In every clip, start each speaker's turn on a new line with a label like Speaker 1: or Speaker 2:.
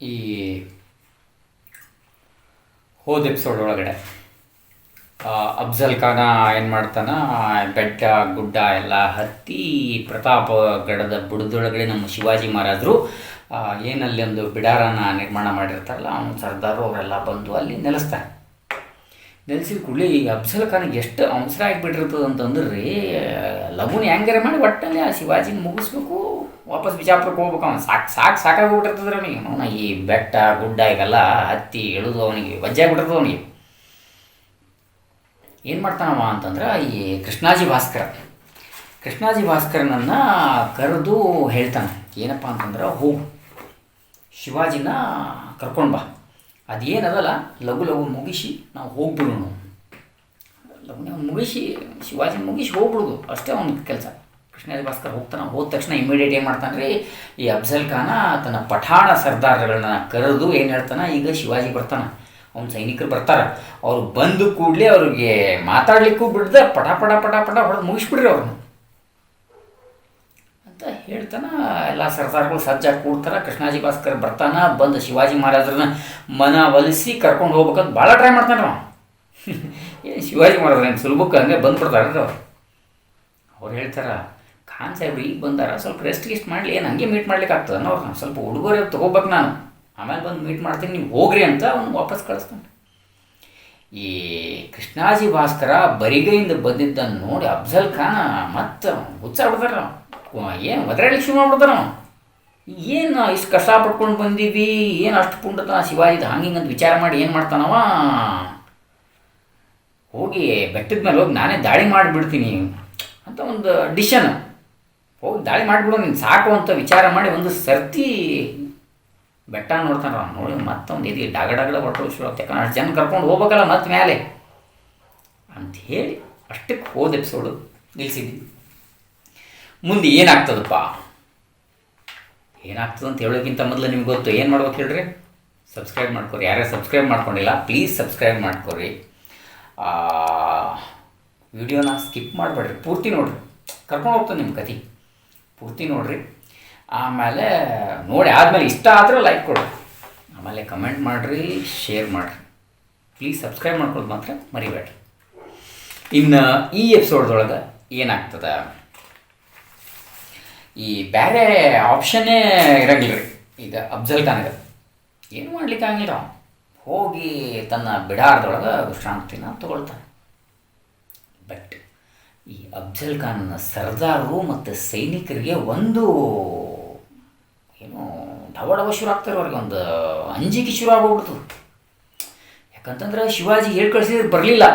Speaker 1: ಈ ಹೋದ ಎಪಿಸೋಡ್ ಒಳಗಡೆ ಅಫ್ಜಲ್ ಖಾನ ಏನು ಮಾಡ್ತಾನ ಬೆಟ್ಟ, ಗುಡ್ಡ ಎಲ್ಲ ಹತ್ತಿ ಪ್ರತಾಪಗಢದ ಬುಡದೊಳಗಡೆ ನಮ್ಮ ಶಿವಾಜಿ ಮಹಾರಾಜರು ಏನಲ್ಲಿ ಒಂದು ಬಿಡಾರನ ನಿರ್ಮಾಣ ಮಾಡಿರ್ತಾರಲ್ಲ, ಅವನು ಸರ್ದಾರು ಅವರೆಲ್ಲ ಬಂದು ಅಲ್ಲಿ ನೆಲೆಸ್ತಾರೆ. ನೆಲೆಸಿದ ಕೂಡಲೇ ಈ ಅಫ್ಜಲ್ ಖಾನಿಗೆ ಎಷ್ಟು ಅವಸರ ಆಗಿಬಿಟ್ಟಿರ್ತದೆ ಅಂತಂದ್ರೆ ಲಘುನ ಹೆಂಗಾರೆ ಮಾಡಿ ಒಟ್ಟಲ್ಲಿ ಆ ಶಿವಾಜಿನ ಮುಗಿಸ್ಬೇಕು ವಾಪಸ್ ಬಿಜಾಪುರಕ್ಕೆ ಹೋಗ್ಬೇಕು ಅವ್ನು. ಸಾಕು ಸಾಕು, ಸಾಕಾಗಿ ಹೋಗ್ಬಿಟ್ಟಿರ್ತದ್ರೆ ಅವನಿಗೆ. ಅವನ ಈ ಬೆಟ್ಟ, ಗುಡ್ಡ ಇವೆಲ್ಲ ಹತ್ತಿ ಇಳಿದು ಅವನಿಗೆ ವಜ್ಜಾಗ್ಬಿಟ್ಟಿರ್ತದೆ ಅವನಿಗೆ. ಏನು ಮಾಡ್ತಾನವ ಅಂತಂದ್ರೆ ಈ ಕೃಷ್ಣಾಜಿ ಭಾಸ್ಕರ. ಕೃಷ್ಣಾಜಿ ಭಾಸ್ಕರನನ್ನು ಕರೆದು ಹೇಳ್ತಾನೆ. ಏನಪ್ಪ ಅಂತಂದ್ರೆ ಹೋಗು ಶಿವಾಜಿನ ಕರ್ಕೊಂಡು ಬಾ. ಅದೇನದಲ್ಲ, ಲಘು ಲಘು ಮುಗಿಸಿ ನಾವು ಹೋಗ್ಬಿಡೋಣ. ಲಘುನ ಮುಗಿಸಿ ಶಿವಾಜಿ ಮುಗಿಸಿ ಹೋಗ್ಬಿಡೋದು. ಅಷ್ಟೇ ಒಂದು ಕೆಲಸ. ಕೃಷ್ಣಾಜಿ ಭಾಸ್ಕರ್ ಹೋಗ್ತಾನೆ, ಹೋದ ತಕ್ಷಣ ಇಮಿಡಿಯೇಟ್ ಏನು ಮಾಡ್ತಾನೆ ರೀ, ಈ ಅಫ್ಜಲ್ ಖಾನ ತನ್ನ ಪಠಾಣ ಸರ್ದಾರ್ಗಳನ್ನ ಕರೆದು ಏನು ಹೇಳ್ತಾನೆ, ಈಗ ಶಿವಾಜಿ ಬರ್ತಾನೆ. ಅವ್ನ ಸೈನಿಕರು ಬರ್ತಾರೆ. ಅವ್ರು ಬಂದು ಕೂಡಲೇ ಅವ್ರಿಗೆ ಮಾತಾಡ್ಲಿಕ್ಕೂ ಬಿಡ್ದೆ, ಪಟ ಪಟ ಪಟ ಪಟ ಹೊಡೆದು ಮುಗಿಸ್ಬಿಡ್ರಿ ಅವ್ರನ್ನ ಅಂತ ಹೇಳ್ತಾನೆ, ಎಲ್ಲ ಸರ್ದಾರ್ಗಳು ಸಜ್ಜಾಗಿ ಕೂಡ್ತಾರೆ, ಕೃಷ್ಣಾಜಿ ಭಾಸ್ಕರ್ ಬರ್ತಾನ, ಬಂದು ಶಿವಾಜಿ ಮಹಾರಾಜರನ್ನ ಮನ ಒಲಿಸಿ ಕರ್ಕೊಂಡು ಹೋಗ್ಬೇಕಂತ ಭಾಳ ಟ್ರೈ ಮಾಡ್ತಾನೆ ಅವ ಏನು ಶಿವಾಜಿ ಮಹಾರಾಜರು ಏನು ಸುಲಭಕ್ಕೆ ಹಂಗೆ ಬಂದ್ಬಿಡ್ತಾರೆ ಅವ್ರು? ಅವ್ರು ಹೇಳ್ತಾರ ಖಾನ್ ಸಾಹೇಬ್ರು ಈಗ ಬಂದಾರ, ಸ್ವಲ್ಪ ರೆಸ್ಟ್ ಗಿಸ್ಟ್ ಮಾಡಲಿ. ಏನು ಹಂಗೆ ಮೀಟ್ ಮಾಡ್ಲಿಕ್ಕೆ ಆಗ್ತದೆ ಅವ್ರನ್ನ ಸ್ವಲ್ಪ ಉಡುಗೊರೆ ತೊಗೋಬೇಕು ನಾನು. ಆಮೇಲೆ ಬಂದು ಮೀಟ್ ಮಾಡ್ತೀನಿ, ನೀವು ಹೋಗ್ರಿ ಅಂತ ಅವ್ನು ವಾಪಸ್ ಕಳಿಸ್ತಾನೆ. ಈ ಕೃಷ್ಣಾಜಿ ಭಾಸ್ಕರ ಬರಿಗೈಯಿಂದ ಬಂದಿದ್ದನ್ನು ನೋಡಿ ಅಫ್ಜಲ್ ಖಾನ್ ಮತ್ತೆ ಹುಚ್ಚಾಡ್ಬಿಡ್ತಾರ ಏನು ಮದ್ರಾಳಿ ಶುರು ಮಾಡ್ಬಿಡ್ತಾರ ಏನು ಇಷ್ಟು ಕಷ್ಟ ಪಡ್ಕೊಂಡು ಬಂದೀವಿ ಏನು ಅಷ್ಟು ಪುಂಡತ ಶಿವಾಜಿದ ಹಂಗೆ ಹಿಂಗೆ ಅಂತ ವಿಚಾರ ಮಾಡಿ ಏನು ಮಾಡ್ತಾನವ? ಹೋಗಿ ಬೆಟ್ಟದ ಮೇಲೆ ಹೋಗಿ ನಾನೇ ದಾಳಿ ಮಾಡಿಬಿಡ್ತೀನಿ ಅಂತ ಒಂದು ಡಿಶನ್ ಹೋಗಿ ದಾಳಿ ಮಾಡಿಬಿಡು, ನೀನು ಸಾಕು ಅಂತ ವಿಚಾರ ಮಾಡಿ ಒಂದು ಸರ್ತಿ ಬೆಟ್ಟ ನೋಡ್ತಾನೆ ಅವ್ನು. ನೋಡಿ, ಮತ್ತೊಂದು ಇದು ಡಾಗ ಡಾಗಡ ಹೊಟ್ಟು ಶುರು ಆಗ್ತದೆ. ಅಷ್ಟು ಜನ ಕರ್ಕೊಂಡು ಹೋಗ್ಬೇಕಲ್ಲ ಮತ್ತೆ ಮೇಲೆ ಅಂತ ಹೇಳಿ ಅಷ್ಟಕ್ಕೆ ಹೋದ ಎಪಿಸೋಡು ನಿಲ್ಲಿಸಿದ್ವಿ ಮುಂದೆ ಏನಾಗ್ತದಪ್ಪ? ಏನಾಗ್ತದೆ ಅಂತ ಹೇಳೋಕ್ಕಿಂತ ಮೊದಲು ನಿಮ್ಗೆ ಗೊತ್ತು. ಏನು ಮಾಡ್ಬೇಕು ಹೇಳ್ರಿ? ಸಬ್ಸ್ಕ್ರೈಬ್ ಮಾಡ್ಕೊರಿ. ಯಾರ್ಯಾರು ಸಬ್ಸ್ಕ್ರೈಬ್ ಮಾಡ್ಕೊಂಡಿಲ್ಲ ಪ್ಲೀಸ್ ಸಬ್ಸ್ಕ್ರೈಬ್ ಮಾಡ್ಕೊರಿ. ವಿಡಿಯೋನ ಸ್ಕಿಪ್ ಮಾಡಬೇಡ್ರಿ. ಪೂರ್ತಿ ನೋಡ್ರಿ. ಕರ್ಕೊಂಡು ಹೋಗ್ತದೆ ನಿಮ್ಮ ಕತೆ ಪೂರ್ತಿ ನೋಡ್ರಿ. ಆಮೇಲೆ ನೋಡಿ ಆದಮೇಲೆ ಇಷ್ಟ ಆದರೆ ಲೈಕ್ ಕೊಡ್ರಿ. ಆಮೇಲೆ ಕಮೆಂಟ್ ಮಾಡಿರಿ ಶೇರ್ ಮಾಡಿರಿ. ಪ್ಲೀಸ್ ಸಬ್ಸ್ಕ್ರೈಬ್ ಮಾಡ್ಕೊಳ್ಳೋದು ಮಾತ್ರ ಮರಿಬೇಡ್ರಿ. ಇನ್ನು ಈ ಎಪಿಸೋಡ್ದೊಳಗೆ ಏನಾಗ್ತದೆ? ಈ ಬೇರೆ ಆಪ್ಷನ್ನೇ ಇರಂಗಿಲ್ಲ ರೀ ಈಗ ಅಫ್ಜಲ್ ಖಾನ್ಗೆ ಏನು ಮಾಡ್ಲಿಕ್ಕೆ ಆಗಿಲ್ಲ ಹೋಗಿ ತನ್ನ ಬಿಡಾರದೊಳಗೆ ವಿಶ್ರಾಂತಿನ ತಗೊಳ್ತಾನೆ. ಬಟ್ ಈ ಅಫ್ಜಲ್ ಖಾನ್ನ ಸರ್ದಾರರು ಮತ್ತು ಸೈನಿಕರಿಗೆ ಒಂದು ಏನು ಡವ ಡವ ಶುರು ಆಗ್ತಾರೆ ಅವ್ರಿಗೆ, ಒಂದು ಅಂಜಿಕೆ ಶುರು ಆಗೋಗ್ಬಿಡ್ತು ಯಾಕಂತಂದ್ರೆ ಶಿವಾಜಿ ಹೇಳಿ ಕಳಿಸಿದ್ರೆ ಬರಲಿಲ್ಲ.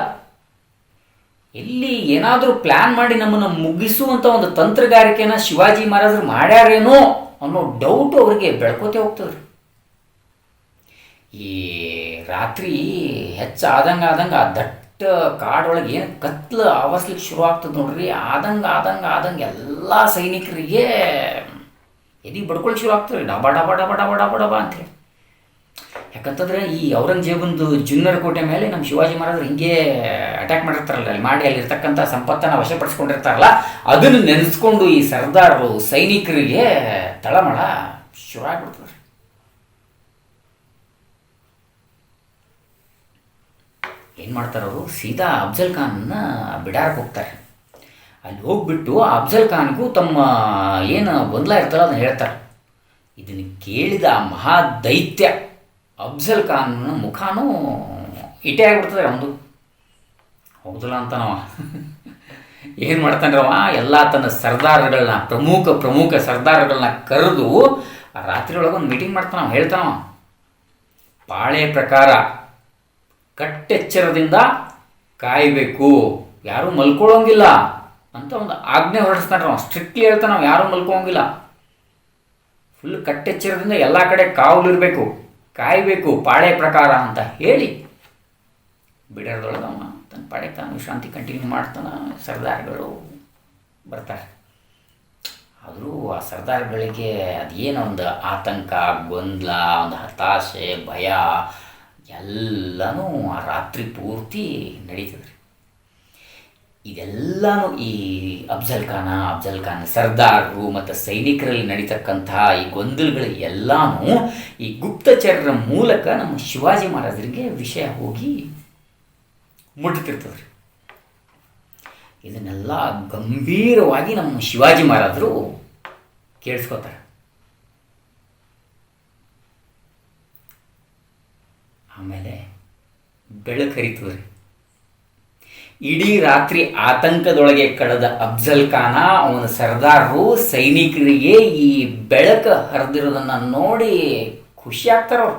Speaker 1: ಎಲ್ಲಿ ಏನಾದರೂ ಪ್ಲ್ಯಾನ್ ಮಾಡಿ ನಮ್ಮನ್ನು ಮುಗಿಸುವಂಥ ಒಂದು ತಂತ್ರಗಾರಿಕೆನ ಶಿವಾಜಿ ಮಹಾರಾಜರು ಮಾಡ್ಯಾರೇನೋ ಅನ್ನೋ ಡೌಟ್ ಅವರಿಗೆ ಬೆಳ್ಕೋತೆ ಹೋಗ್ತದ್ರಿ. ಈ ರಾತ್ರಿ ಹೆಚ್ಚು ಆದಂಗೆ ಆ ದಟ್ಟ ಕಾಡೊಳಗೆ ಏನು ಕತ್ಲು ಆವರ್ಸ್ಲಿಕ್ಕೆ ಶುರು ಆಗ್ತದೆ ನೋಡ್ರಿ. ಆದಂಗೆ ಆದಂಗೆ ಆದಂಗೆ ಎಲ್ಲ ಸೈನಿಕರಿಗೆ ಎದಿ ಬಡ್ಕೊಳ್ಳಿ ಶುರು ಆಗ್ತದೆ ಡಬ ಡಬ ಡಬ ಡಬ ಡಬ ಡಬ ಅಂತೇಳಿ ಯಾಕಂತಂದ್ರೆ ಈ ಔರಂಗಜೇಬಂದು ಜುನ್ನರ್ ಕೋಟೆ ಮೇಲೆ ನಮ್ಮ ಶಿವಾಜಿ ಮಹಾರಾಜರು ಹಿಂಗೆ ಅಟ್ಯಾಕ್ ಮಾಡಿರ್ತಾರಲ್ಲ, ಅಲ್ಲಿ ಮಾಡಿ ಅಲ್ಲಿರ್ತಕ್ಕಂಥ ಸಂಪತ್ತನ್ನು ವಶಪಡಿಸ್ಕೊಂಡಿರ್ತಾರಲ್ಲ, ಅದನ್ನು ನೆನೆಸ್ಕೊಂಡು ಈ ಸರ್ದಾರರು ಸೈನಿಕರಿಗೆ ತಳಮಳ ಶುರು ಆಗ್ಬಿಡ್ತದೆ ಏನು ಮಾಡ್ತಾರೆ ಅವರು? ಸೀದಾ ಅಫ್ಜಲ್ ಖಾನ್ನ ಬಿಡಾರಕ್ಕೆ ಹೋಗ್ತಾರೆ. ಅಲ್ಲಿ ಹೋಗ್ಬಿಟ್ಟು ಆ ಅಫ್ಜಲ್ ಖಾನ್ಗೂ ತಮ್ಮ ಏನು ಗೊಂದಲ ಇರ್ತಲ್ಲ ಅದನ್ನು ಹೇಳ್ತಾರೆ. ಇದನ್ನು ಕೇಳಿದ ಆ ಮಹಾ ದೈತ್ಯ ಅಫ್ಜಲ್ ಖಾನ್ನ ಮುಖಾನೂ ಇಟೆ ಆಗಿಬಿಡ್ತದೆ ಅವನು ಹೌದಲ್ಲ ಅಂತನವ. ಏನು ಮಾಡ್ತಾನವ ಎಲ್ಲ ತನ್ನ ಸರ್ದಾರ್ಗಳನ್ನ, ಪ್ರಮುಖ ಪ್ರಮುಖ ಸರ್ದಾರ್ಗಳನ್ನ ಕರೆದು ರಾತ್ರಿ ಒಳಗೆ ಒಂದು ಮೀಟಿಂಗ್ ಮಾಡ್ತಾನವ, ಹೇಳ್ತಾನವ. ಪಾಳೆ ಪ್ರಕಾರ ಕಟ್ಟೆಚ್ಚರದಿಂದ ಕಾಯಬೇಕು. ಯಾರೂ ಮಲ್ಕೊಳ್ಳೋಂಗಿಲ್ಲ ಅಂತ ಒಂದು ಆಜ್ಞೆ ಹೊರಡಿಸ್ತಾನೆ ನಾವು ಸ್ಟ್ರಿಕ್ಟ್ಲಿ ಹೇಳ್ತಾನೆ ನಾವು ಯಾರೂ ಮಲ್ಕೊಳ್ಳೋಂಗಿಲ್ಲ. ಫುಲ್ ಕಟ್ಟೆಚ್ಚರದಿಂದ ಎಲ್ಲ ಕಡೆ ಕಾವಲಿರಬೇಕು, ಕಾಯಬೇಕು, ಪಾಳೆ ಪ್ರಕಾರ ಅಂತ ಹೇಳಿ ಬಿಡರ್ದೊಳಗೆ ಅವ ತನ್ನ ಪಾಳೆ ತಾನು ವಿಶ್ರಾಂತಿ ಕಂಟಿನ್ಯೂ ಮಾಡ್ತಾನೆ. ಸರ್ದಾರ್ಗಳು ಬರ್ತಾರೆ. ಆದರೂ ಆ ಸರ್ದಾರ್ಗಳಿಗೆ ಅದೇನೋ ಒಂದು ಆತಂಕ, ಗೊಂದಲ, ಒಂದು ಹತಾಶೆ, ಭಯ ಎಲ್ಲನೂ ಆ ರಾತ್ರಿ ಪೂರ್ತಿ ನಡೀತದೆ ಇದೆಲ್ಲನೂ ಈ ಅಫ್ಜಲ್ ಖಾನ, ಅಫ್ಜಲ್ ಖಾನ್ ಸರ್ದಾರರು ಮತ್ತು ಸೈನಿಕರಲ್ಲಿ ನಡೀತಕ್ಕಂತಹ ಈ ಗೊಂದಲಗಳು ಎಲ್ಲಾನು ಈ ಗುಪ್ತಚರರ ಮೂಲಕ ನಮ್ಮ ಶಿವಾಜಿ ಮಹಾರಾಜರಿಗೆ ವಿಷಯ ಹೋಗಿ ಮುಟ್ಟುತ್ತಿರ್ತದ್ರಿ ಇದನ್ನೆಲ್ಲ ಗಂಭೀರವಾಗಿ ನಮ್ಮ ಶಿವಾಜಿ ಮಹಾರಾಜರು ಕೇಳಿಸ್ಕೋತಾರೆ. ಆಮೇಲೆ ಬೆಳಕು ಹರಿತದೆ ರೀ. ಇಡೀ ರಾತ್ರಿ ಆತಂಕದೊಳಗೆ ಕಳೆದ ಅಫ್ಜಲ್ ಖಾನ, ಅವನ ಸರ್ದಾರರು, ಸೈನಿಕರಿಗೆ ಈ ಬೆಳಕು ಹರಿದಿರೋದನ್ನು ನೋಡಿ ಖುಷಿ ಆಗ್ತಾರವ್ರು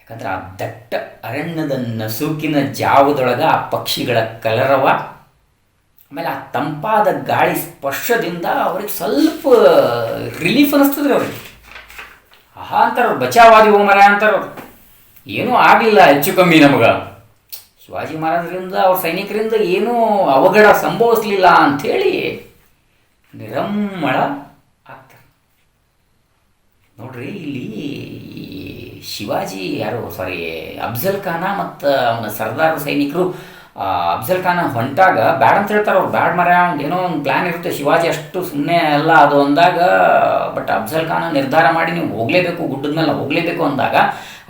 Speaker 1: ಯಾಕಂದ್ರೆ ಆ ದಟ್ಟ ಅರಣ್ಯದ ನಸುಕಿನ ಜಾವದೊಳಗೆ ಆ ಪಕ್ಷಿಗಳ ಕಲರವ, ಆಮೇಲೆ ಆ ತಂಪಾದ ಗಾಳಿ ಸ್ಪರ್ಶದಿಂದ ಅವ್ರಿಗೆ ಸ್ವಲ್ಪ ರಿಲೀಫ್ ಅನ್ನಿಸ್ತದ್ರಿ ಅವ್ರಿಗೆ. ಆಹಾ ಅಂತಾರವ್ರು ಬಚಾವಾದಿ ಹೋಮರ ಅಂತಾರವ್ರು ಏನೂ ಆಗಲಿಲ್ಲ ಹೆಚ್ಚು ಕಮ್ಮಿ ನಮಗ. ಶಿವಾಜಿ ಮಹಾರಾಜರಿಂದ, ಅವ್ರ ಸೈನಿಕರಿಂದ ಏನೂ ಅವಘಡ ಸಂಭವಿಸ್ಲಿಲ್ಲ ಅಂಥೇಳಿ ನಿರಮ್ಮಳ ಆಗ್ತಾರೆ. ನೋಡ್ರಿ, ಇಲ್ಲಿ ಶಿವಾಜಿ ಯಾರು? ಸಾರಿ ಅಫ್ಜಲ್ ಖಾನ ಮತ್ತು ಅವನ ಸರ್ದಾರ್ ಸೈನಿಕರು ಅಫ್ಜಲ್ ಖಾನ ಹೊಂಟಾಗ ಬ್ಯಾಡ್ ಅಂತ ಹೇಳ್ತಾರೆ ಅವ್ರು. ಬ್ಯಾಡ್ ಮರ ಏನೋ ಒಂದು ಪ್ಲ್ಯಾನ್ ಇರುತ್ತೆ. ಶಿವಾಜಿ ಅಷ್ಟು ಸುಮ್ಮನೆ ಎಲ್ಲ ಅದು ಅಂದಾಗ ಬಟ್ ಅಫ್ಜಲ್ ಖಾನ ನಿರ್ಧಾರ ಮಾಡಿ ನೀವು ಹೋಗಲೇಬೇಕು, ಗುಡ್ಡದ ಮೇಲೆ ಹೋಗಲೇಬೇಕು ಅಂದಾಗ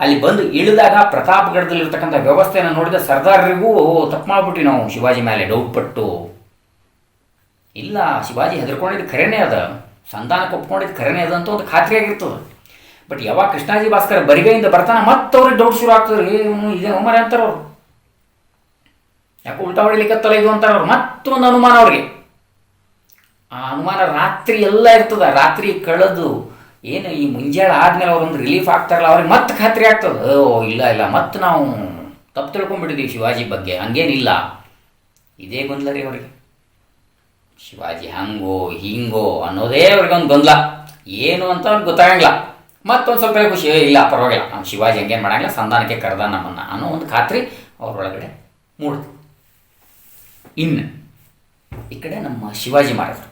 Speaker 1: ಅಲ್ಲಿ ಬಂದು ಇಳಿದಾಗ ಪ್ರತಾಪಗಢದಲ್ಲಿರ್ತಕ್ಕಂಥ ವ್ಯವಸ್ಥೆಯನ್ನು ನೋಡಿದ ಸರ್ದಾರರಿಗೂ ತಪ್ಪು ಮಾಡ್ಬಿಟ್ಟು ನಾವು. ಶಿವಾಜಿ ಮೇಲೆ ಡೌಟ್ ಪಟ್ಟು. ಇಲ್ಲ, ಶಿವಾಜಿ ಹೆದರ್ಕೊಂಡಿದ್ದು ಖರೇನೇ ಅದ. ಸಂಧಾನಕ್ಕೆ ಒಪ್ಕೊಂಡಿದ್ದು ಖರೇನೇ ಅದ ಅಂತ ಒಂದು ಖಾತ್ರಿ ಆಗಿರ್ತದೆ. ಬಟ್ ಯಾವಾಗ ಕೃಷ್ಣಾಜಿ ಭಾಸ್ಕರ್ ಬರಿಗೈಯಿಂದ ಬರ್ತಾನೆ, ಮತ್ತೆ ಅವ್ರಿಗೆ ಡೌಟ್ ಶುರು ಆಗ್ತದೆ ರೀ ಇವ್ನು ಇದೇ ಅಂತಾರೆ ಅವ್ರು. ಯಾಕೆ ಉಲ್ಟಾ ಹೊಡಿಲಿಕ್ಕತ್ತಲ್ಲ ಇದು ಅಂತಾರೆ ಅವ್ರು. ಮತ್ತೊಂದು ಅನುಮಾನ ಅವ್ರಿಗೆ. ಆ ಅನುಮಾನ ರಾತ್ರಿ ಎಲ್ಲ ಇರ್ತದ. ರಾತ್ರಿ ಕಳೆದು ಏನು ಈ ಮುಂಜಾನೆ ಆದ್ಮೇಲೆ ಅವ್ರೊಂದು ರಿಲೀಫ್ ಆಗ್ತಾರಲ್ಲ, ಅವ್ರಿಗೆ ಮತ್ತೆ ಖಾತ್ರಿ ಆಗ್ತದೆ? ಓ, ಇಲ್ಲ ಇಲ್ಲ, ಮತ್ತೆ ನಾವು ತಪ್ಪು ತಿಳ್ಕೊಂಡ್ಬಿಟ್ಟಿದ್ದೀವಿ ಶಿವಾಜಿ ಬಗ್ಗೆ, ಹಂಗೇನಿಲ್ಲ. ಇದೇ ಗೊಂದಲ ರೀ ಅವ್ರಿಗೆ. ಶಿವಾಜಿ ಹಂಗೋ, ಹಿಂಗೋ ಅನ್ನೋದೇ ಅವ್ರಿಗೆ ಒಂದು ಗೊಂದಲ. ಏನು ಅಂತ ಅವ್ರಿಗೆ ಗೊತ್ತಾಗಂಗಿಲ್ಲ. ಮತ್ತೊಂದು ಸ್ವಲ್ಪ ಖುಷಿ ಇಲ್ಲ, ಪರವಾಗಿಲ್ಲ. ನಮ್ಮ ಶಿವಾಜಿ ಹಂಗೇನು ಮಾಡಂಗಿಲ್ಲ, ಸಂಧಾನಕ್ಕೆ ಕರೆದ ನಮ್ಮನ್ನು ಅನ್ನೋ ಒಂದು ಖಾತ್ರಿ ಅವ್ರೊಳಗಡೆ ಮೂಡ್ತು ಇನ್ನು, ಈ ಕಡೆ ನಮ್ಮ ಶಿವಾಜಿ ಮಹಾರಾಜರು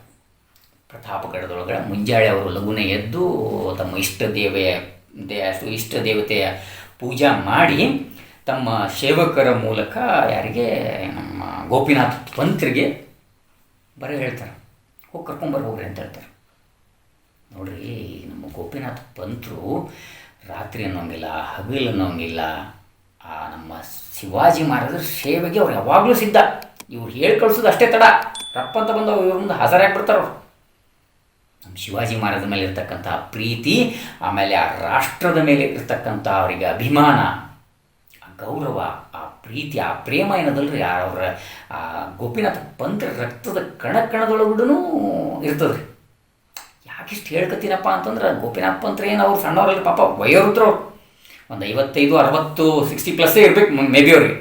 Speaker 1: ಪ್ರತಾಪಗಢದೊಳಗಡೆ ಮುಂಜಾಳೆ ಅವರು ಲಘುನೆ ಎದ್ದು ತಮ್ಮ ಇಷ್ಟ ದೇವೆಯ ದೇ ಇಷ್ಟ ದೇವತೆಯ ಪೂಜಾ ಮಾಡಿ ತಮ್ಮ ಸೇವಕರ ಮೂಲಕ ಯಾರಿಗೆ ನಮ್ಮ ಗೋಪಿನಾಥ ಪಂತ್ರಿಗೆ ಬರ ಹೇಳ್ತಾರೆ. ಹೋಗಿ ಕರ್ಕೊಂಬರ್ ಹೋಗ್ರಿ ಅಂತ ಹೇಳ್ತಾರೆ. ನೋಡ್ರಿ, ನಮ್ಮ ಗೋಪಿನಾಥ ಪಂತರು ರಾತ್ರಿ ಅನ್ನೋಂಗಿಲ್ಲ, ಹಗಲು ಅನ್ನೋಂಗಿಲ್ಲ, ಆ ನಮ್ಮ ಶಿವಾಜಿ ಮಹಾರಾಜರ ಸೇವೆಗೆ ಅವ್ರು ಯಾವಾಗಲೂ ಸಿದ್ಧ. ಇವ್ರು ಹೇಳಿ ಕಳ್ಸೋದು ಅಷ್ಟೇ ತಡ. ರಪ್ಪ ಅಂತ ಇವ್ರ ಮುಂದೆ ಹಾಜರಾಗ್ಬಿಡ್ತಾರೆ ಅವ್ರು. ನಮ್ಮ ಶಿವಾಜಿ ಮಹಾರಾಜರ ಮೇಲೆ ಇರ್ತಕ್ಕಂತಹ ಪ್ರೀತಿ, ಆಮೇಲೆ ಆ ರಾಷ್ಟ್ರದ ಮೇಲೆ ಇರ್ತಕ್ಕಂಥ ಅವರಿಗೆ ಅಭಿಮಾನ, ಆ ಗೌರವ, ಆ ಪ್ರೀತಿ, ಆ ಪ್ರೇಮ ಏನದಲ್ರಿ? ಅವರ, ಆ ಗೋಪಿನಾಥ ಪಂತ್ರ ರಕ್ತದ ಕಣ ಕಣದೊಳಗೂಡೂ ಇರ್ತದೆ ಯಾಕಿಷ್ಟು ಹೇಳ್ಕತ್ತೀನಪ್ಪ ಅಂತಂದ್ರೆ ಗೋಪಿನಾಥ್ ಪಂತ್ರ ಏನು ಅವ್ರು ಸಣ್ಣವರಲ್ಲಿ ಪಾಪ ವಯೋವೃದ್ಧರು ಒಂದು ಐವತ್ತೈದು, ಅರವತ್ತು ಸಿಕ್ಸ್ಟಿ ಪ್ಲಸ್ಸೇ ಇರಬೇಕು ಮೇ ಬಿ ಅವ್ರಿಗೆ.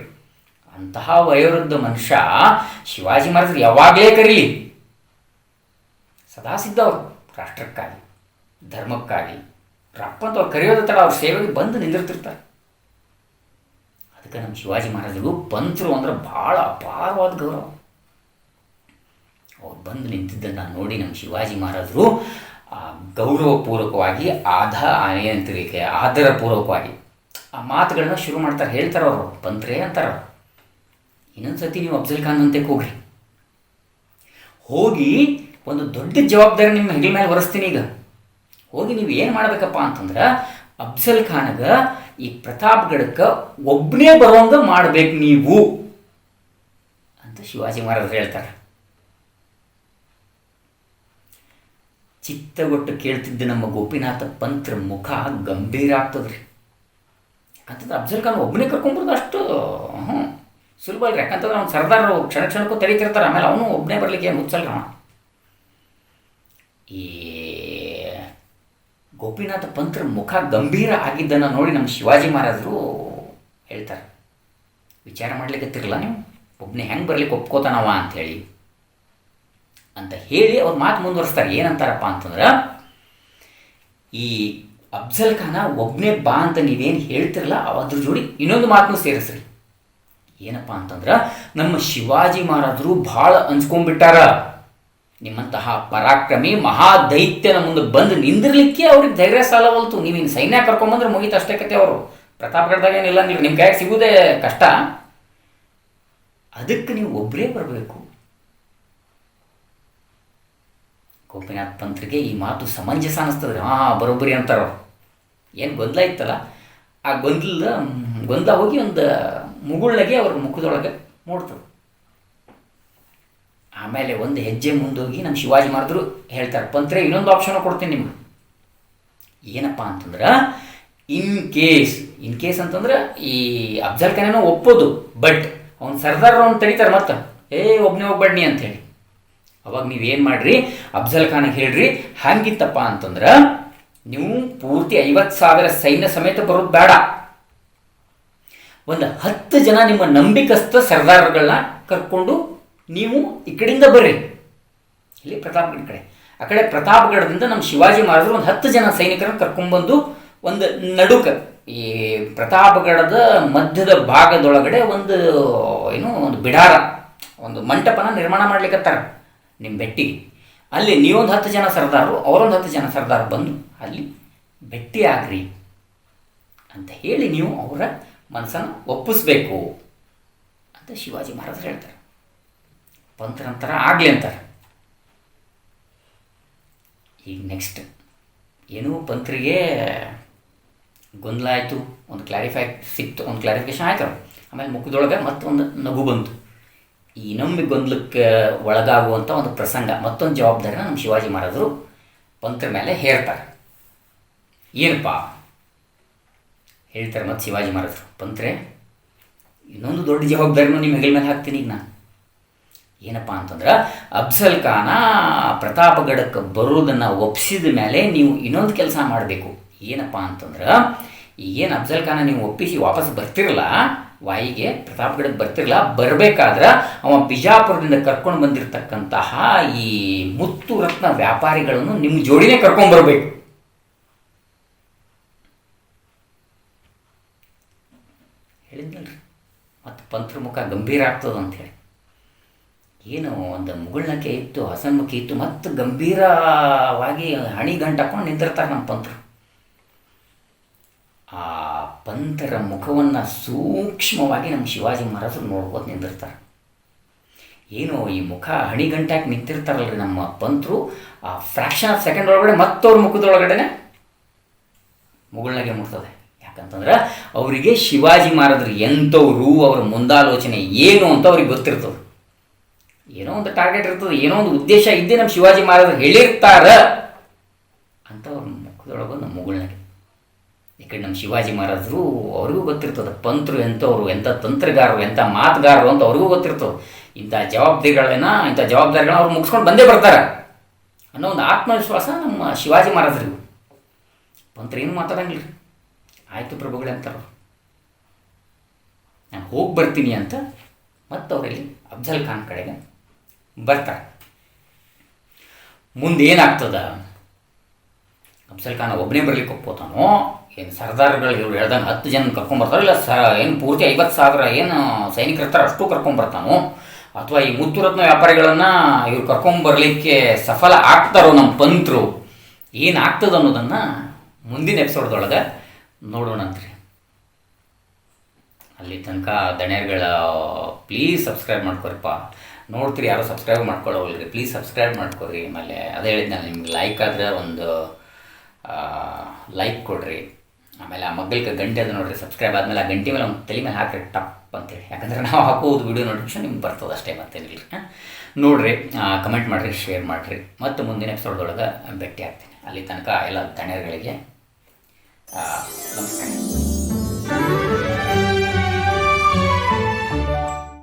Speaker 1: ಅಂತಹ ವಯೋವೃದ್ಧ ಮನುಷ್ಯ ಶಿವಾಜಿ ಮಹಾರಾಜರು ಯಾವಾಗಲೇ ಕರೀಲಿ. ಸದಾ ಸಿದ್ಧ ಅವರು. ರಾಷ್ಟ್ರಕ್ಕಾಗಿ, ಧರ್ಮಕ್ಕಾಗಿ ರಪ್ಪಂತ ಅವ್ರು ಕರೆಯೋದ ತಡ ಅವ್ರ ಸೇವೆಗೆ ಬಂದು ನಿಂದಿರ್ತಿರ್ತಾರೆ. ಅದಕ್ಕೆ ನಮ್ಮ ಶಿವಾಜಿ ಮಹಾರಾಜರು ಪಂತರು ಅಂದ್ರೆ ಭಾಳ ಅಪಾರವಾದ ಗೌರವ. ಅವ್ರು ಬಂದು ನಿಂತಿದ್ದನ್ನು ನೋಡಿ ನಮ್ಮ ಶಿವಾಜಿ ಮಹಾರಾಜರು ಆ ಗೌರವಪೂರ್ವಕವಾಗಿ, ಆಧ ಏನಂತಿರಲಿಕ್ಕೆ ಆಧಾರ ಪೂರ್ವಕವಾಗಿ ಆ ಮಾತುಗಳನ್ನ ಶುರು ಮಾಡ್ತಾರೆ, ಹೇಳ್ತಾರೆ ಅವರು. ಪಂತ್ರೆ ಅಂತಾರೆ. ಇನ್ನೊಂದು ಸತಿ ನೀವು ಅಫ್ಜಲ್ ಖಾನ್ ಅಂತ ಹೋಗ್ರಿ ಹೋಗಿ ಒಂದು ದೊಡ್ಡ ಜವಾಬ್ದಾರಿ ನಿಮ್ಮ ಹೆಗಲ ಮೇಲೆ ಹೊರಿಸ್ತೀನಿ ಈಗ. ಹೋಗಿ ನೀವು ಏನು ಮಾಡಬೇಕಪ್ಪ ಅಂತಂದ್ರೆ ಅಫ್ಸಲ್ ಖಾನಗ ಈ ಪ್ರತಾಪ್ಗಡಕ್ಕೆ ಒಬ್ಬನೇ ಬರೋಂಗ ಮಾಡ್ಬೇಕು ನೀವು ಅಂತ ಶಿವಾಜಿ ಮಹಾರಾಜರು ಹೇಳ್ತಾರೆ. ಚಿತ್ತಗೊಟ್ಟು ಕೇಳ್ತಿದ್ದ ನಮ್ಮ ಗೋಪಿನಾಥ ಪಂತ್ರ ಮುಖ ಗಂಭೀರ ಆಗ್ತದ್ರಿ. ಯಾಕಂತಂದ್ರೆ ಅಫ್ಜಲ್ ಖಾನ್ ಒಬ್ಬನೇ ಕರ್ಕೊಂಬರ್ದು ಅಷ್ಟು ಹ್ಞೂ ಸುಲಭ ಅಲ್ರಿ ಯಾಕಂತಂದ್ರೆ ಅವ್ನು ಸರ್ದಾರ್ ಕ್ಷಣ ಕ್ಷಣಕ್ಕೂ ತಡೀತಿರ್ತಾರೆ. ಆಮೇಲೆ ಅವನು ಒಬ್ಬನೇ ಬರಲಿಕ್ಕೆ ಏನು ಹುಚ್ಚಲ್ರಿ ಅವ ಈ ಗೋಪಿನಾಥ ಪಂತ್ರ ಮುಖ ಗಂಭೀರ ಆಗಿದ್ದನ್ನು ನೋಡಿ ನಮ್ಮ ಶಿವಾಜಿ ಮಹಾರಾಜರು ಹೇಳ್ತಾರೆ. ವಿಚಾರ ಮಾಡ್ಲಿಕ್ಕತ್ತಿರಲ್ಲ ನೀವು? ಒಬ್ಬನೇ ಹೆಂಗೆ ಬರಲಿಕ್ಕೆ ಒಪ್ಕೋತಾನವ ಅಂಥೇಳಿ ಅಂತ ಹೇಳಿ ಅವ್ರ ಮಾತು ಮುಂದುವರಿಸ್ತಾರೆ. ಏನಂತಾರಪ್ಪ ಅಂತಂದ್ರೆ, ಈ ಅಫ್ಜಲ್ ಖಾನ ಒಬ್ಬನೇ ಬಾ ಅಂತ ನೀವೇನು ಹೇಳ್ತಿರಲ್ಲ, ಅದ್ರ ಜೋಡಿ ಇನ್ನೊಂದು ಮಾತನ್ನು ಸೇರಿಸ್ರಿ. ಏನಪ್ಪ ಅಂತಂದ್ರೆ, ನಮ್ಮ ಶಿವಾಜಿ ಮಹಾರಾಜರು ಭಾಳ ಅನ್ಸ್ಕೊಂಡ್ಬಿಟ್ಟಾರ ನಿಮ್ಮಂತಹ ಪರಾಕ್ರಮಿ ಮಹಾ ದೈತ್ಯನ ಮುಂದೆ ಬಂದು ನಿಂದಿರ್ಲಿಕ್ಕೆ ಅವ್ರಿಗೆ ಧೈರ್ಯ ಸಾಲವಲ್ತು ನೀವಿನ್ನು ಸೈನ್ಯ ಕರ್ಕೊಂಬಂದ್ರೆ ಮುಗಿತು ಅಷ್ಟೇ ಕತೆ ಅವರು. ಪ್ರತಾಪ್ಗಢದಾಗ ಏನಿಲ್ಲ ನೀವು ನಿಮ್ಮ ಕೈಯಾಗ ಸಿಗುವುದೇ ಕಷ್ಟ. ಅದಕ್ಕೆ ನೀವು ಒಬ್ಬರೇ ಬರಬೇಕು. ಗೋಪಿನಾಥ್ ಪಂತ್ರಿಗೆ ಈ ಮಾತು ಸಮಂಜಸ ಅನ್ನಿಸ್ತದೆ ಹಾಂ ಬರೋಬ್ಬರಿ ಅಂತಾರ ಏನು ಗೊಂದಲ ಇತ್ತಲ್ಲ? ಆ ಗೊಂದಲ ಗೊಂದಲ ಹೋಗಿ ಒಂದು ಮುಗುಳ್ನಾಗೆ ಅವ್ರ ಮುಖದೊಳಗೆ ಮೂಡ್ತದೆ. ಆಮೇಲೆ ಒಂದು ಹೆಜ್ಜೆ ಮುಂದೋಗಿ ನಮ್ಮ ಶಿವಾಜಿ ಮಾಡಿದ್ರು ಹೇಳ್ತಾರೆ, ಪಂತ್ರೆ, ಇನ್ನೊಂದು ಆಪ್ಷನ್ ಕೊಡ್ತೀನಿ ನಿಮ್ಗೆ. ಏನಪ್ಪ ಅಂತಂದ್ರೆ ಇನ್ ಕೇಸ್ ಇನ್ ಕೇಸ್ ಅಂತಂದ್ರೆ ಈ ಅಫ್ಜಲ್ ಖಾನೇನೋ ಒಪ್ಪೋದು ಬಟ್ ಅವ್ನು ಸರ್ದಾರ್ ಅವ್ನು ತಡಿತಾರೆ ಮತ್ತೆ. ಏ ಒಬ್ಬನೇ ಅಂತ ಹೇಳಿ. ಅವಾಗ ನೀವೇನು ಮಾಡ್ರಿ, ಅಫ್ಜಲ್ ಖಾನಿಗೆ ಹೇಳ್ರಿ, ಹಂಗಿತ್ತಪ್ಪ ಅಂತಂದ್ರೆ ನೀವು ಪೂರ್ತಿ ಐವತ್ತು ಸಾವಿರ ಸೈನ್ಯ ಸಮೇತ ಬರೋದು ಬೇಡ. ಒಂದು ಹತ್ತು ಜನ ನಿಮ್ಮ ನಂಬಿಕಸ್ಥ ಸರ್ದಾರ್ಗಳನ್ನ ಕರ್ಕೊಂಡು ನೀವು ಈ ಕಡೆಯಿಂದ ಬರ್ರಿ. ಇಲ್ಲಿ ಪ್ರತಾಪ್ಗಢ ಕಡೆ. ಆ ಕಡೆ ಪ್ರತಾಪ್ಗಢದಿಂದ ನಮ್ಮ ಶಿವಾಜಿ ಮಹಾರಾಜರು ಒಂದು ಹತ್ತು ಜನ ಸೈನಿಕರನ್ನು ಕರ್ಕೊಂಡ್ಬಂದು ಒಂದು ನಡುಕ, ಈ ಪ್ರತಾಪಗಢದ ಮಧ್ಯದ ಭಾಗದೊಳಗಡೆ ಒಂದು, ಏನು, ಒಂದು ಬಿಡಾರ, ಒಂದು ಮಂಟಪನ ನಿರ್ಮಾಣ ಮಾಡ್ಲಿಕ್ಕತ್ತಾರ ನಿಮ್ಮ ಬೆಟ್ಟಿಗೆ. ಅಲ್ಲಿ ನೀವೊಂದು ಹತ್ತು ಜನ ಸರ್ದಾರರು, ಅವರೊಂದು ಹತ್ತು ಜನ ಸರ್ದಾರ್ ಬಂದು ಅಲ್ಲಿ ಭೇಟಿ ಆಗ್ರಿ ಅಂತ ಹೇಳಿ ನೀವು ಅವರ ಮನಸ್ಸನ್ನು ಒಪ್ಪಿಸ್ಬೇಕು ಅಂತ ಶಿವಾಜಿ ಮಹಾರಾಜರು ಹೇಳ್ತಾರೆ. ಪಂತರಂತರ ಆಗಲಿ ಅಂತಾರೆ. ಈಗ ನೆಕ್ಸ್ಟ್ ಏನೂ ಪಂತ್ರಿಗೆ ಗೊಂದಲ ಆಯಿತು, ಒಂದು ಕ್ಲಾರಿಫೈ ಸಿಕ್ತು, ಒಂದು ಕ್ಲಾರಿಫಿಕೇಶನ್ ಆಯ್ತು. ಆಮೇಲೆ ಮುಖದೊಳಗೆ ಮತ್ತೊಂದು ನಗು ಬಂತು. ಈ ನಮ್ಮ ಗೊಂದಲಕ್ಕೆ ಒಳಗಾಗುವಂಥ ಒಂದು ಪ್ರಸಂಗ, ಮತ್ತೊಂದು ಜವಾಬ್ದಾರಿನ ನಮ್ಮ ಶಿವಾಜಿ ಮಹಾರಾಜರು ಪಂತ್ರ ಮೇಲೆ ಹೇರ್ತಾರೆ. ಏನಪ್ಪ? ಹೇಳ್ತಾರೆ ಮತ್ತು ಶಿವಾಜಿ ಮಹಾರಾಜರು ಪಂತ್ರೆ ಇನ್ನೊಂದು ದೊಡ್ಡ ಜವಾಬ್ದಾರಿನೂ ನಿಮ್ಮ ಹೆಗಲ ಮೇಲೆ ಹಾಕ್ತೀನಿ ಈಗ ನಾನು. ಏನಪ್ಪ ಅಂತಂದ್ರೆ ಅಫ್ಸಲ್ ಖಾನ ಪ್ರತಾಪಗಢಕ್ಕೆ ಬರೋದನ್ನು ಒಪ್ಪಿಸಿದ ಮೇಲೆ ನೀವು ಇನ್ನೊಂದು ಕೆಲಸ ಮಾಡಬೇಕು. ಏನಪ್ಪ ಅಂತಂದ್ರೆ ಏನು ಅಫ್ಜಲ್ ಖಾನ ನೀವು ಒಪ್ಪಿಸಿ ವಾಪಸ್ ಬರ್ತಿರಲ್ಲ ವಾಯಿಗೆ ಪ್ರತಾಪ್ಗಢಕ್ಕೆ ಬರ್ತಿರಲ್ಲ ಬರಬೇಕಾದ್ರೆ ಅವ ಬಿಜಾಪುರದಿಂದ ಕರ್ಕೊಂಡು ಬಂದಿರತಕ್ಕಂತಹ ಈ ಮುತ್ತು ರತ್ನ ವ್ಯಾಪಾರಿಗಳನ್ನು ನಿಮ್ಮ ಜೋಡಿನೇ ಕರ್ಕೊಂಡು ಬರಬೇಕು. ಹೇಳಿದ್ನಲ್ರಿ? ಮತ್ತು ಪಂತ್ರಮುಖ ಗಂಭೀರ ಆಗ್ತದೆ ಅಂಥೇಳಿ ಏನು ಒಂದು ಮುಗುಳ್ನಕ್ಕೆ ಇತ್ತು, ಹಸನ್ಮುಖಿ ಇತ್ತು, ಮತ್ತು ಗಂಭೀರವಾಗಿ ಹಣಿ ಗಂಟು ಹಾಕೊಂಡು ನಿಂತಿರ್ತಾರೆ ನಮ್ಮ ಪಂಥರು ಆ ಪಂಥರ ಮುಖವನ್ನು ಸೂಕ್ಷ್ಮವಾಗಿ ನಮ್ಮ ಶಿವಾಜಿ ಮಹಾರಾಜರು ನೋಡ್ಬೋದು ನಿಂತಿರ್ತಾರೆ. ಏನು ಈ ಮುಖ ಹಣಿ ಗಂಟಾಕಿ ನಿಂತಿರ್ತಾರಲ್ರಿ ನಮ್ಮ ಪಂಥರು ಆ ಫ್ರ್ಯಾಕ್ಷನ್ ಆಫ್ ಸೆಕೆಂಡ್ ಒಳಗಡೆ ಮತ್ತವ್ರ ಮುಖದೊಳಗಡೆ ಮುಗುಳ್ನಾಗೆ ಮುಟ್ತದೆ. ಯಾಕಂತಂದ್ರೆ ಅವರಿಗೆ ಶಿವಾಜಿ ಮಹಾರಾಜರು ಎಂಥವ್ರು ಅವ್ರ ಮುಂದಾಲೋಚನೆ ಏನು ಅಂತ ಅವ್ರಿಗೆ ಗೊತ್ತಿರ್ತದೆ. ಏನೋ ಒಂದು ಟಾರ್ಗೆಟ್ ಇರ್ತದೆ, ಏನೋ ಒಂದು ಉದ್ದೇಶ ಇದ್ದೇ ನಮ್ಮ ಶಿವಾಜಿ ಮಹಾರಾಜ ಹೇಳಿರ್ತಾರ ಅಂತ ಅವ್ರ ಮುಖದೊಳಗೆ ನಮ್ಮ ಮುಗುಳ್ನಾಗೆ ಕಡೆ ನಮ್ಮ ಶಿವಾಜಿ ಮಹಾರಾಜರು ಅವ್ರಿಗೂ ಗೊತ್ತಿರ್ತದೆ, ಪಂತರು ಎಂಥವ್ರು, ಎಂಥ ತಂತ್ರಗಾರರು, ಎಂಥ ಮಾತುಗಾರರು ಅಂತ ಅವ್ರಿಗೂ ಗೊತ್ತಿರ್ತದೆ. ಇಂಥ ಜವಾಬ್ದಾರಿಗಳನ್ನ ಇಂಥ ಜವಾಬ್ದಾರಿಗಳನ್ನ ಅವ್ರು ಮುಗಿಸ್ಕೊಂಡು ಬಂದೇ ಬರ್ತಾರೆ ಅನ್ನೋ ಒಂದು ಆತ್ಮವಿಶ್ವಾಸ ನಮ್ಮ ಶಿವಾಜಿ ಮಹಾರಾಜರಿಗೂ. ಪಂತ್ರ ಏನು ಮಾತಾಡಂಗಿಲ್ಲ ಆಯಿತು ಪ್ರಭುಗಳೇ ಅಂತಾರ ನಾನು ಹೋಗಿ ಬರ್ತೀನಿ ಅಂತ ಮತ್ತು ಅವರಲ್ಲಿ ಅಫ್ಜಲ್ ಖಾನ್ ಕಡೆಗೆ ಬರ್ತಾರೆ ಮುಂದೆ ಏನಾಗ್ತದ? ಅಫ್ಜಲ್ ಖಾನ್ ಒಬ್ಬನೇ ಬರ್ಲಿಕ್ಕೆ ಒಪ್ಪೋತಾನೋ ಏನು ಸರ್ದಾರ್ಗಳು ಇವ್ರು ಹೇಳ್ದಂಗೆ ಹತ್ತು ಜನ ಕರ್ಕೊಂಬರ್ತಾರೋ? ಇಲ್ಲ ಸ ಏನು ಪೂರ್ತಿ ಐವತ್ತು ಸಾವಿರ ಏನು ಸೈನಿಕರು ಇರ್ತಾರೆ ಅಷ್ಟು ಕರ್ಕೊಂಬರ್ತಾನೋ? ಅಥವಾ ಈ ಮುತ್ತುರತ್ನ ವ್ಯಾಪಾರಿಗಳನ್ನು ಇವ್ರು ಕರ್ಕೊಂಬರ್ಲಿಕ್ಕೆ ಸಫಲ ಆಗ್ತಾರೋ ನಮ್ಮ ಪಂತ್ರು? ಏನು ಆಗ್ತದ ಅನ್ನೋದನ್ನು ಮುಂದಿನ ಎಪಿಸೋಡ್ದೊಳಗೆ ನೋಡೋಣಂತ್ರಿ ಅಲ್ಲಿ ತನಕ ದಣ್ಯರ್ಗಳ ಪ್ಲೀಸ್ ಸಬ್ಸ್ಕ್ರೈಬ್ ಮಾಡ್ಕೊರಿಪ್ಪ. ನೋಡ್ತೀರಿ, ಯಾರು ಸಬ್ಸ್ಕ್ರೈಬ್ ಮಾಡ್ಕೊಳ್ಳೋಲ್ರಿ ಪ್ಲೀಸ್ ಸಬ್ಸ್ಕ್ರೈಬ್ ಮಾಡ್ಕೊಳ್ರಿ ಆಮೇಲೆ ಅದೇ ಹೇಳಿದ್ದೆ ನಾನು ನಿಮ್ಗೆ ಲೈಕ್ ಆದರೆ ಒಂದು ಲೈಕ್ ಕೊಡ್ರಿ. ಆಮೇಲೆ ಆ ಮಗ್ಗಲಿಗೆ ಗಂಟೆ ಅದು ನೋಡ್ರಿ ಸಬ್ಸ್ಕ್ರೈಬ್ ಆದಮೇಲೆ ಆ ಗಂಟೆ ಮೇಲೆ ಒಂದು ತಲೆ ಮೇಲೆ ಹಾಕ್ರಿ, ಟಪ್ ಅಂತೇಳಿ. ಯಾಕಂದರೆ ನಾವು ಹಾಕೋದು ವಿಡಿಯೋ ನೋಟಿಫಿಕೇಶನ್ ನಿಮ್ಗೆ ಬರ್ತದೆ ಅಷ್ಟೇ ಮತ್ತೇನಿಲ್ಲ ನೋಡಿರಿ ಕಮೆಂಟ್ ಮಾಡಿರಿ ಶೇರ್ ಮಾಡಿರಿ. ಮತ್ತು ಮುಂದಿನ ಎಪಿಸೋಡ್ದೊಳಗೆ ಭೇಟಿ ಆಗ್ತೀನಿ. ಅಲ್ಲಿ ತನಕ ಎಲ್ಲ ದಣ್ಯರ್ಗಳಿಗೆ ನಮಸ್ಕಾರ.